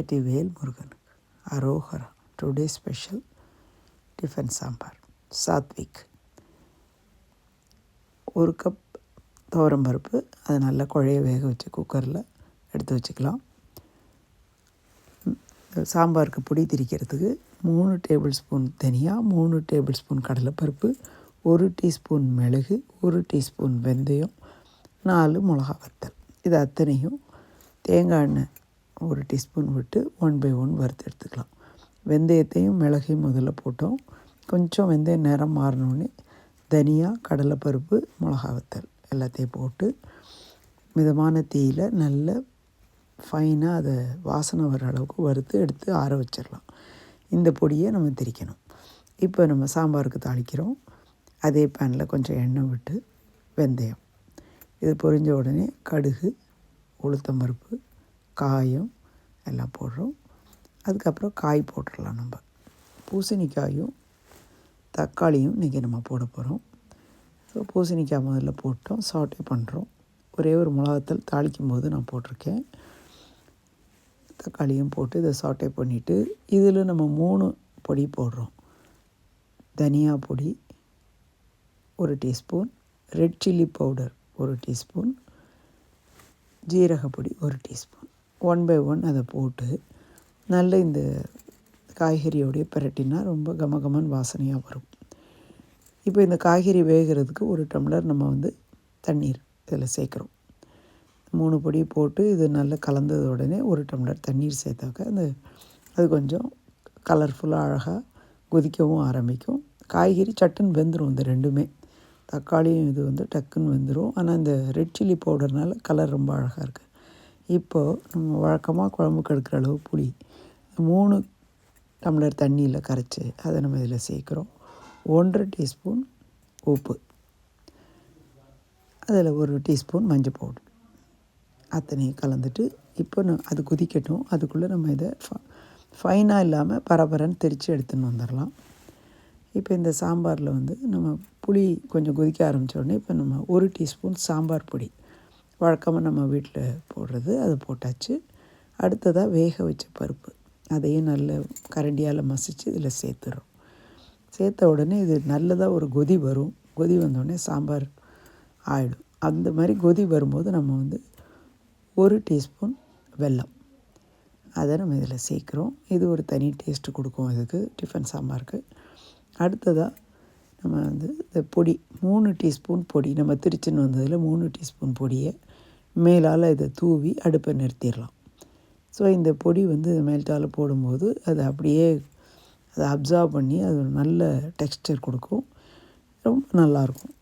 வெற்றிவேல் முருகனுக்கு அரோகரா. Today special tiffin sambar. Satwik. ஒரு கப் துவரம் பருப்பு அதை நல்லா குழைய வேக வச்சு குக்கரில் எடுத்து வச்சுக்கலாம். சாம்பாருக்கு பொடி திரிக்கிறதுக்கு மூணு டேபிள் ஸ்பூன் தனியாக மூணு டேபிள் ஸ்பூன் கடலைப்பருப்பு ஒரு டீஸ்பூன் மிளகு ஒரு டீஸ்பூன் வெந்தயம் நாலு மிளகா வத்தல். இது அத்தனையும் தேங்காய் எண்ணெய் ஒரு டீஸ்பூன் விட்டு ஒன் பை ஒன் வறுத்து எடுத்துக்கலாம். வெந்தயத்தையும் மிளகையும் முதல்ல போட்டோம். கொஞ்சம் வெந்தயம் நேரம் மாறினோடனே தனியாக கடலைப்பருப்பு மிளகா வத்தல் எல்லாத்தையும் போட்டு மிதமான தீயில் நல்ல ஃபைனாக அதை வாசனை வர அளவுக்கு வறுத்து எடுத்து ஆற வச்சிடலாம். இந்த பொடியை நம்ம திரிக்கணும். இப்போ நம்ம சாம்பாருக்கு தாளிக்கிறோம். அதே பேனில் கொஞ்சம் எண்ணெய் விட்டு வெந்தயம். இது பொரிஞ்ச உடனே கடுகு உளுத்தம்பருப்பு காயம் எல்லாம் போடுறோம். அதுக்கப்புறம் காய் போட்டுடலாம் நம்ம. பூசணிக்காயும் தக்காளியும் இன்றைக்கி நம்ம போட போகிறோம் ஸோ பூசணிக்காய் முதல்ல போட்டோம். சாட்டே பண்ணுறோம் ஒரே ஒரு மிளகாத்தல் தாளிக்கும் போது நான் போட்டிருக்கேன். தக்காளியும் போட்டு இதை சாட்டே பண்ணிவிட்டு இதில் நம்ம மூணு பொடி போடுறோம். தனியா பொடி ஒரு டீஸ்பூன் ரெட் சில்லி பவுடர் ஒரு டீஸ்பூன் ஜீரகப்பொடி ஒரு டீஸ்பூன். ஒன் பை ஒன் அதை போட்டு நல்ல இந்த காய்கறியோடைய பிரட்டினா ரொம்ப கமகமன் வாசனையாக வரும். இப்போ இந்த காய்கறி வேகிறதுக்கு ஒரு டம்ளர் நம்ம வந்து தண்ணீர் இதில் சேர்க்குறோம். மூணு பொடி போட்டு இது நல்லா கலந்தது உடனே ஒரு டம்ளர் தண்ணீர் சேர்த்தாக்க அந்த அது கொஞ்சம் கலர்ஃபுல்லாக அழகாக கொதிக்கவும் ஆரம்பிக்கும். காய்கறி சட்டுன்னு வெந்துடும் இந்த ரெண்டுமே. தக்காளியும் இது வந்து டக்குன்னு வெந்துடும் ஆனால் இந்த ரெட் சில்லி பவுடர்னால கலர் ரொம்ப அழகாக இருக்குது இப்போது நம்ம வழக்கமாக குழம்புக்கு எடுக்கிற அளவு புளி மூணு டம்ளர் தண்ணியில் கரைச்சி அதை நம்ம இதில் சேர்க்குறோம். ஒன்றரை டீஸ்பூன் உப்பு. அதில் ஒரு டீஸ்பூன் மஞ்சள் பவுடர். அத்தனையும் கலந்துட்டு இப்போ நான் அது கொதிக்கட்டும். அதுக்குள்ளே நம்ம இதை ஃபைனாக இல்லாமல் பரபரன்னு திரித்து எடுத்துன்னு வந்துடலாம் இப்போ இந்த சாம்பாரில் வந்து நம்ம புளி கொஞ்சம் கொதிக்க ஆரம்பித்த உடனே இப்போ நம்ம ஒரு டீஸ்பூன் சாம்பார் பொடி. வழக்கமாக நம்ம வீட்டில் போடுறது அது போட்டாச்சு. அடுத்ததாக வேக வச்ச பருப்பு. அதையும் நல்ல கரண்டியால் மசித்து இதில் சேர்த்துறோம். சேர்த்த உடனே இது நல்லதாக ஒரு கொதி வரும். கொதி வந்தோடனே சாம்பார் ஆகிடும் அந்த மாதிரி கொதி வரும்போது நம்ம வந்து ஒரு டீஸ்பூன் வெல்லம். அதை நம்ம இதில் சேர்க்குறோம். இது ஒரு தனி டேஸ்ட்டு கொடுக்கும் இதுக்கு டிஃபன் சாம்பாருக்கு. அடுத்ததாக நம்ம வந்து இந்த பொடி மூணு டீஸ்பூன் பொடி. நம்ம திருச்சின்னு வந்ததில் மூணு டீஸ்பூன் பொடியை மேலால் இதை தூவி அடுப்பை நிறுத்திடலாம். ஸோ இந்த பொடி வந்து மேல்டால் போடும்போது அது அப்படியே அதை அப்சர்வ் பண்ணி அது ஒரு நல்ல டெக்ஸ்டர் கொடுக்கும். ரொம்ப நல்லாயிருக்கும்